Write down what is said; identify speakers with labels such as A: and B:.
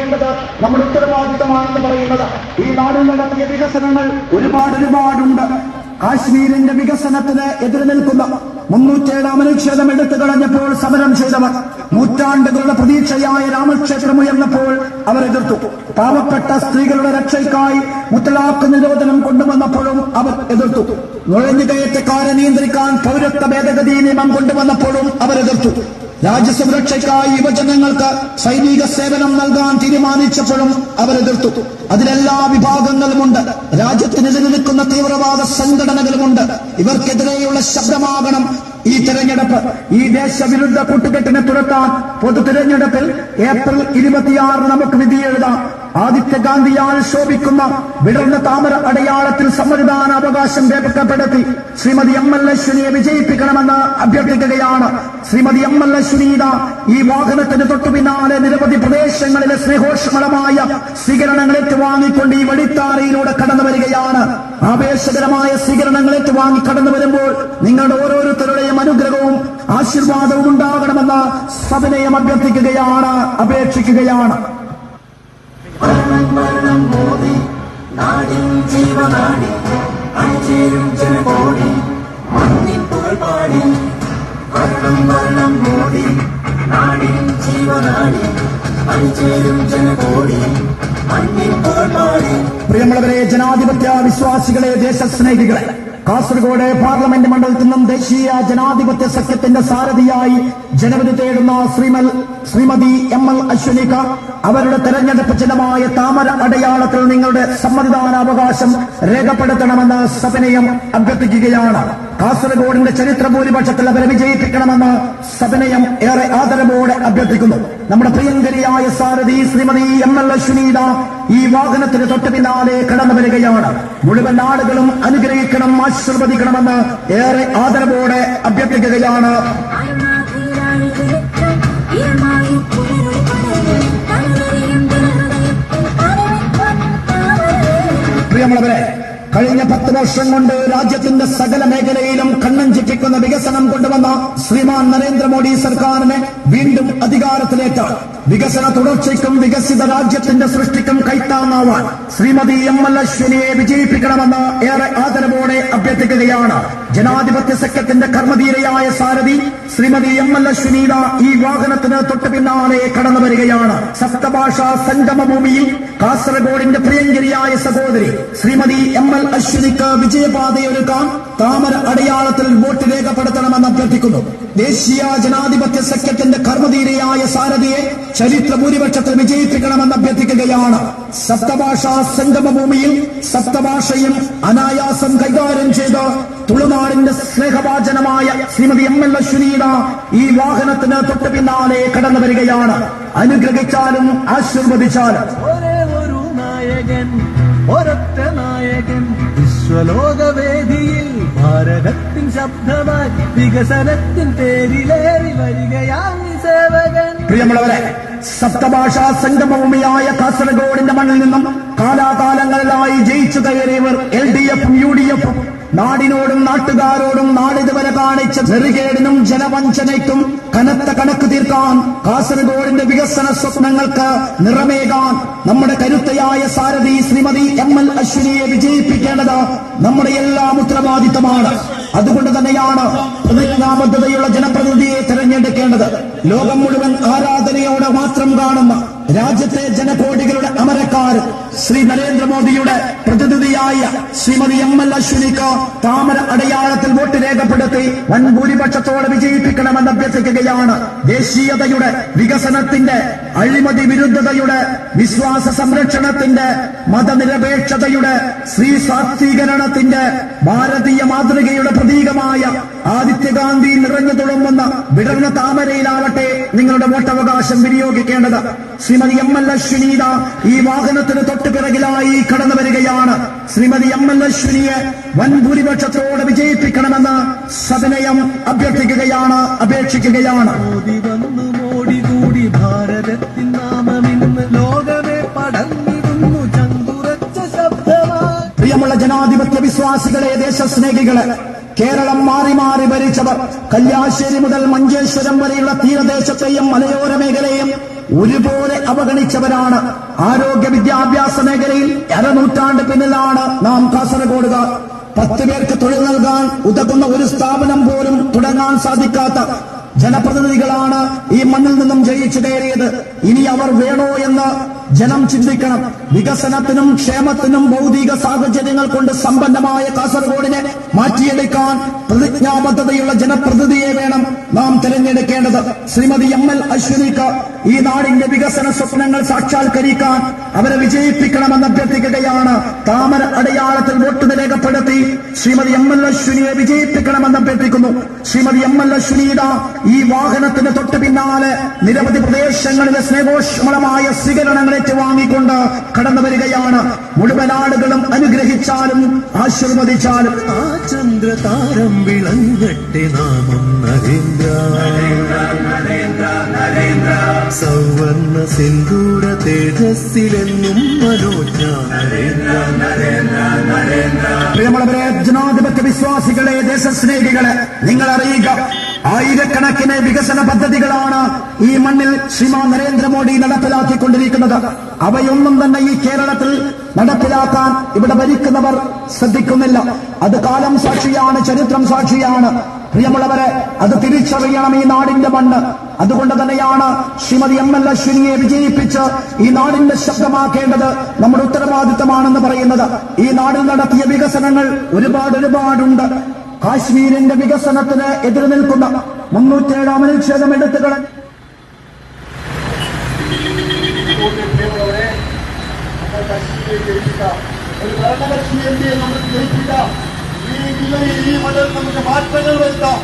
A: ചെയ്യേണ്ടത് നമ്മുടെ ഉത്തരവാദിത്തമാണെന്ന് പറയുന്നത്. ഈ നാടിൽ നടത്തിയ വികസനങ്ങൾ ഒരുപാട് ഒരുപാടുണ്ട്. കാശ്മീരിന്റെ വികസനത്തിന് എതിർ നിൽക്കുന്ന മുന്നൂറ്റേഴാം അനുച്ഛേദം എടുത്തു കളഞ്ഞപ്പോൾ സമരം ചെയ്തവർ നൂറ്റാണ്ടുകളുടെ പ്രതീക്ഷയായ രാമക്ഷേത്രം ഉയർന്നപ്പോൾ അവർ എതിർത്തു. പാവപ്പെട്ട സ്ത്രീകളുടെ രക്ഷയ്ക്കായി മുത്തലാഖ് നിരോധനം കൊണ്ടുവന്നപ്പോഴും അവർ എതിർത്തു. നുഴഞ്ഞുകയറ്റക്കാരെ നിയന്ത്രിക്കാൻ പൗരത്വ ഭേദഗതി നിയമം കൊണ്ടുവന്നപ്പോഴും അവർ എതിർത്തു. രാജ്യസുരക്ഷയ്ക്കായി യുവജനങ്ങൾക്ക് സൈനിക സേവനം നൽകാൻ തീരുമാനിച്ചപ്പോഴും അവർ എതിർത്തു അതിലെല്ലാ വിഭാഗങ്ങളുമുണ്ട്. രാജ്യത്തിന് നിലനിൽക്കുന്ന തീവ്രവാദ സംഘടനകളുമുണ്ട്. ഇവർക്കെതിരെയുള്ള ശബ്ദമാകണം ഈ തെരഞ്ഞെടുപ്പ്. ഈ ദേശവിരുദ്ധ കൂട്ടുകെട്ടിനെ തുരത്താൻ പൊതു തിരഞ്ഞെടുപ്പിൽ ഏപ്രിൽ ഇരുപത്തിയാറ് നമുക്ക് വിധി എഴുതാം. ആദിത്യ ഗാന്ധിയാൽ ശോഭിക്കുന്ന വിടർന്ന താമര അടയാളത്തിൽ സമ്മതിദാന അവകാശം രേഖപ്പെടുത്തി ശ്രീമതി എം എൽ അശ്വിനിയെ വിജയിപ്പിക്കണമെന്ന് അഭ്യർത്ഥിക്കുകയാണ്. ശ്രീമതി എം എൽ അശ്വിനീത ഈ വാഹനത്തിന് തൊട്ടു പിന്നാലെ നിരവധി പ്രദേശങ്ങളിലെ സ്നേഹോഷ്മളമായ സ്വീകരണങ്ങൾ ഏറ്റുവാങ്ങിക്കൊണ്ട് ഈ വഴിത്താരയിലൂടെ കടന്നു വരികയാണ്. ആവേശകരമായ സ്വീകരണങ്ങൾ ഏറ്റുവാങ്ങി കടന്നു വരുമ്പോൾ നിങ്ങളുടെ ഓരോരുത്തരുടെയും അനുഗ്രഹവും ആശീർവാദവും ഉണ്ടാകണമെന്ന് സവിനയം അഭ്യർത്ഥിക്കുകയാണ് അപേക്ഷിക്കുകയാണ്.
B: മരണം മരണം മോദി. നാടിൻ ജീവനാടി അഞ്ചേരും ജനകോടി. മണ്ണിൻ പുകൾ പാടി. മരണം മരണം മോദി. നാടിൻ ജീവനാടി അഞ്ചേരും ജനകോടി. മണ്ണിൻ പുകൾ പാടി.
A: പ്രിയമുള്ളവരെ ജനാധിപത്യ വിശ്വാസികളെ ദേശസ്നേഹികളെ കാസർഗോഡ് പാർലമെന്റ് മണ്ഡലത്തിൽ നിന്നും ദേശീയ ജനാധിപത്യ സഖ്യത്തിന്റെ സാരഥിയായി ജനവിധി തേടുന്ന ശ്രീമൽ ശ്രീമതി എം എൽ അശ്വനിക അവരുടെ തെരഞ്ഞെടുപ്പ് ചിഹ്നമായ താമര അടയാളത്തിൽ നിങ്ങളുടെ സമ്മതിദാനാവകാശം രേഖപ്പെടുത്തണമെന്ന് സവിനയം അഭ്യർത്ഥിക്കുകയാണ്. കാസർഗോഡിന്റെ ചരിത്ര ഭൂരിപക്ഷത്തിൽ അവരെ വിജയിപ്പിക്കണമെന്ന് സവിനയം ഏറെ ആദരവോടെ അഭ്യർത്ഥിക്കുന്നു. നമ്മുടെ പ്രിയങ്കരിയായ സാരഥി ശ്രീമതി എം എൽ സുനീത ഈ വാഹനത്തിന് തൊട്ടു പിന്നാലെ കടന്നു വരികയാണ്. മുഴുവൻ ആളുകളും അനുഗ്രഹിക്കണം ആശീർവദിക്കണമെന്ന് ഏറെ ആദരവോടെ അഭ്യർത്ഥിക്കുകയാണ് വർഷം കൊണ്ട് രാജ്യത്തിന്റെ സകല മേഖലയിലും കണ്ണൻ ചിറ്റിക്കുന്ന വികസനം കൊണ്ടുവന്ന ശ്രീമാൻ നരേന്ദ്രമോദി സർക്കാരിനെ വീണ്ടും അധികാരത്തിലേക്ക് വികസന തുടർച്ചയ്ക്കും വികസിത രാജ്യത്തിന്റെ സൃഷ്ടിക്കും കൈത്താങ്ങാവാൻ ശ്രീമതി എം എൽ അശ്വിനിയെ വിജയിപ്പിക്കണമെന്ന് ഏറെ ആദരവോടെ അഭ്യർത്ഥിക്കുകയാണ്. ജനാധിപത്യ സഖ്യത്തിന്റെ കർമ്മധീരയായ സാരഥി ശ്രീമതി എം എൽ അശ്വിനീത ഈ വാഹനത്തിന് തൊട്ടു പിന്നാലെ കടന്നു വരികയാണ്. സപ്തഭാഷാ സംഗമഭൂമിയിൽ കാസർഗോഡിന്റെ പ്രിയങ്കരിയായ സഹോദരി ശ്രീമതി എം എൽ അശ്വിനിക്ക് വിജയപാതയൊരുക്കാം. താമര അടയാളത്തിൽ വോട്ട് രേഖപ്പെടുത്തണമെന്ന് അഭ്യർത്ഥിക്കുന്നു. ദേശീയ ജനാധിപത്യ സഖ്യത്തിന്റെ കർമ്മധീരയായ സാരഥിയെ ചരിത്ര ഭൂരിപക്ഷത്തിൽ വിജയിപ്പിക്കണമെന്ന് അഭ്യർത്ഥിക്കുകയാണ്. സപ്തഭാഷാ സംഗമഭൂമിയിൽ സപ്തഭാഷയും അനായാസം കൈകാര്യം ചെയ്ത് തുളുനാടിന്റെ സ്നേഹവാചനമായ ശ്രീമതി എം എൽ അശ്വിനീത ഈ വാഹനത്തിന് തൊട്ട് പിന്നാലെ കടന്നു വരികയാണ്. അനുഗ്രഹിച്ചാലും ആശീർവദിച്ചാലും.
C: ഒരൊറ്റ നായകൻ. വിശ്വലോകവേദിയിൽ ഭാരതത്തിൻ ശബ്ദമായി വികസനത്തിൻ പേരിലേറി വരികയാണ് സേവകൻ.
A: പ്രിയമുള്ളവരെ സപ്തഭാഷാ സംഗമഭൂമിയായ കാസർഗോഡിന്റെ മണ്ണിൽ നിന്നും കാലാകാലങ്ങളിലായി ജയിച്ചു കയറിയവർ എൽ ഡി എഫും യു ഡി എഫും നാടിനോടും നാട്ടുകാരോടും നാടിതുവരെ കാണിച്ച ചെറുകേടിനും ജനവഞ്ചനയ്ക്കും കനത്ത കണക്ക് തീർക്കാൻ കാസർഗോഡിന്റെ വികസന സ്വപ്നങ്ങൾക്ക് നിറമേകാൻ നമ്മുടെ കരുത്തയായ സാരഥി ശ്രീമതി എം എൽ അശ്വിനിയെ വിജയിപ്പിക്കേണ്ടത് നമ്മുടെ എല്ലാം ഉത്തരവാദിത്തമാണ് അതുകൊണ്ട് തന്നെയാണ് പ്രതിജ്ഞാബദ്ധതയുള്ള ജനപ്രതിനിധിയെ തിരഞ്ഞെടുക്കേണ്ടത്. ലോകം മുഴുവൻ ആരാധനയോടെ മാത്രം കാണുന്ന രാജ്യത്തെ ജനകോടികളുടെ അമരക്കാർ ശ്രീ നരേന്ദ്രമോദിയുടെ പ്രതിനിധിയായ ശ്രീമതി എം എൽ അശ്വിനിക്ക് താമര അടയാളത്തിൽ വോട്ട് രേഖപ്പെടുത്തി വൻ ഭൂരിപക്ഷത്തോടെ വിജയിപ്പിക്കണമെന്ന് അഭ്യർത്ഥിക്കുകയാണ്. ദേശീയതയുടെ വികസനത്തിന്റെ അഴിമതി വിരുദ്ധതയുടെ വിശ്വാസ സംരക്ഷണത്തിന്റെ മതനിരപേക്ഷതയുടെ സ്ത്രീ ശാക്തീകരണത്തിന്റെ ഭാരതീയ മാതൃകയുടെ പ്രതീകമായ ആദിത്യഗാന്ധി നിറഞ്ഞു തുളുമ്പുന്ന വിടർന്ന താമരയിലാവട്ടെ നിങ്ങളുടെ വോട്ടവകാശം വിനിയോഗിക്കേണ്ടത്. ശ്രീമതി എം എൽ അശ്വിനീത ഈ വാഹനത്തിന് തൊട്ടു പിറകിലായി കടന്നു വരികയാണ്. ശ്രീമതി എം എൽ അശ്വിനിയെ വൻ ഭൂരിപക്ഷത്തോടെ വിജയിപ്പിക്കണമെന്ന് സദനയം അഭ്യർത്ഥിക്കുകയാണ് അപേക്ഷിക്കുകയാണ്.
C: വന്നു ഭാരതത്തിൻ നാമമിന്ന് ലോകമേ പടർന്നിടുന്നു ചങ്കുറച്ച ശബ്ദമായി
A: പ്രിയമുള്ള ജനാധിപത്യ വിശ്വാസികളെ ദേശസ്നേഹികളെ കേരളം മാറി മാറി ഭരിച്ചവർ കല്യാശ്ശേരി മുതൽ മഞ്ചേശ്വരം വരെയുള്ള തീരദേശത്തെയും മലയോര മേഖലയും ഒരുപോലെ അവഗണിച്ചവരാണ്. ആരോഗ്യ വിദ്യാഭ്യാസ മേഖലയിൽ അരനൂറ്റാണ്ട് പിന്നിലാണ് നാം കാസർഗോഡുകാർ പത്ത് പേർക്ക് തൊഴിൽ നൽകാൻ ഉതകുന്ന ഒരു സ്ഥാപനം പോലും തുടങ്ങാൻ സാധിക്കാത്ത ജനപ്രതിനിധികളാണ് ഈ മണ്ണിൽ നിന്നും ജയിച്ചു കയറിയത്. ഇനി അവർ വേണോ എന്ന് ജനം ചിന്തിക്കണം. വികസനത്തിനും ക്ഷേമത്തിനും ഭൗതിക സാഹചര്യങ്ങൾ കൊണ്ട് സമ്പന്നമായ കാസർഗോഡിനെ മാറ്റിയെടുക്കാൻ പ്രതിജ്ഞാബദ്ധതയുള്ള ജനപ്രതിനിധിയെ വേണം നാം തിരഞ്ഞെടുക്കേണ്ടത്. ശ്രീമതി എം എൽ അശ്വിനിക്ക് ഈ നാടിന്റെ വികസന സ്വപ്നങ്ങൾ സാക്ഷാത്കരിക്കാൻ അവരെ വിജയിപ്പിക്കണമെന്ന് അഭ്യർത്ഥിക്കുകയാണ്. താമര അടയാളത്തിൽ വോട്ട് രേഖപ്പെടുത്തി ശ്രീമതി എം എൽ അശ്വിനിയെ വിജയിപ്പിക്കണമെന്ന് അഭ്യർത്ഥിക്കുന്നു. ശ്രീമതി എം എൽ അശ്വിനിയുടെ ഈ വാഹനത്തിന് തൊട്ട് പിന്നാലെ നിരവധി പ്രദേശങ്ങളിലെ സ്നേഹോഷ്മളമായ സ്വീകരണങ്ങൾ ഏറ്റുവാങ്ങിക്കൊണ്ട് കടന്നു വരികയാണ്. മുഴുവൻ ആളുകളും അനുഗ്രഹിച്ചാലും ആശീർവദിച്ചാലും.
C: ആ ചന്ദ്രതാരം വിളങ്ങട്ടെ നാമം നരേന്ദ്ര. സൗവർണ സിന്ദൂര തേജസ്സിലെന്നും മനോജ്ഞ നരേന്ദ്ര.
A: പ്രിയമുള്ളവരെ ജനാധിപത്യ വിശ്വാസികളെ ദേശസ്നേഹികളെ നിങ്ങൾ അറിയുക ആയിരക്കണക്കിന് വികസന പദ്ധതികളാണ് ഈ മണ്ണിൽ ശ്രീമാൻ നരേന്ദ്രമോദി നടപ്പിലാക്കിക്കൊണ്ടിരിക്കുന്നത്. അവയൊന്നും തന്നെ ഈ കേരളത്തിൽ നടപ്പിലാക്കാൻ ഇവിടെ ഭരിക്കുന്നവർ ശ്രദ്ധിക്കുന്നില്ല. അത് കാലം സാക്ഷിയാണ് ചരിത്രം സാക്ഷിയാണ്. പ്രിയമുള്ളവരെ അത് തിരിച്ചറിയണം ഈ നാടിന്റെ മണ്ണ്. അതുകൊണ്ട് തന്നെയാണ് ശ്രീമതി എം എൽ അശ്വിനിയെ വിജയിപ്പിച്ച് ഈ നാടിന്റെ ശബ്ദമാക്കേണ്ടത് നമ്മുടെ ഉത്തരവാദിത്തമാണെന്ന് പറയുന്നത്. ഈ നാടിൽ നടത്തിയ വികസനങ്ങൾ ഒരുപാട് ഒരുപാടുണ്ട്. കാശ്മീരിന്റെ വികസനത്തിന് എതിർ നിൽക്കുന്ന മുന്നൂറ്റേഴാം അനുച്ഛേദം എടുത്തു കളഞ്ഞ
D: ഒരു ഭരണകക്ഷി എം പിയെ നമുക്ക് ജയിപ്പിക്കാം. ഈ ജില്ലയിൽ ഈ മണ്ഡലത്തിൽ നമുക്ക് മാറ്റങ്ങൾ വരുത്താം.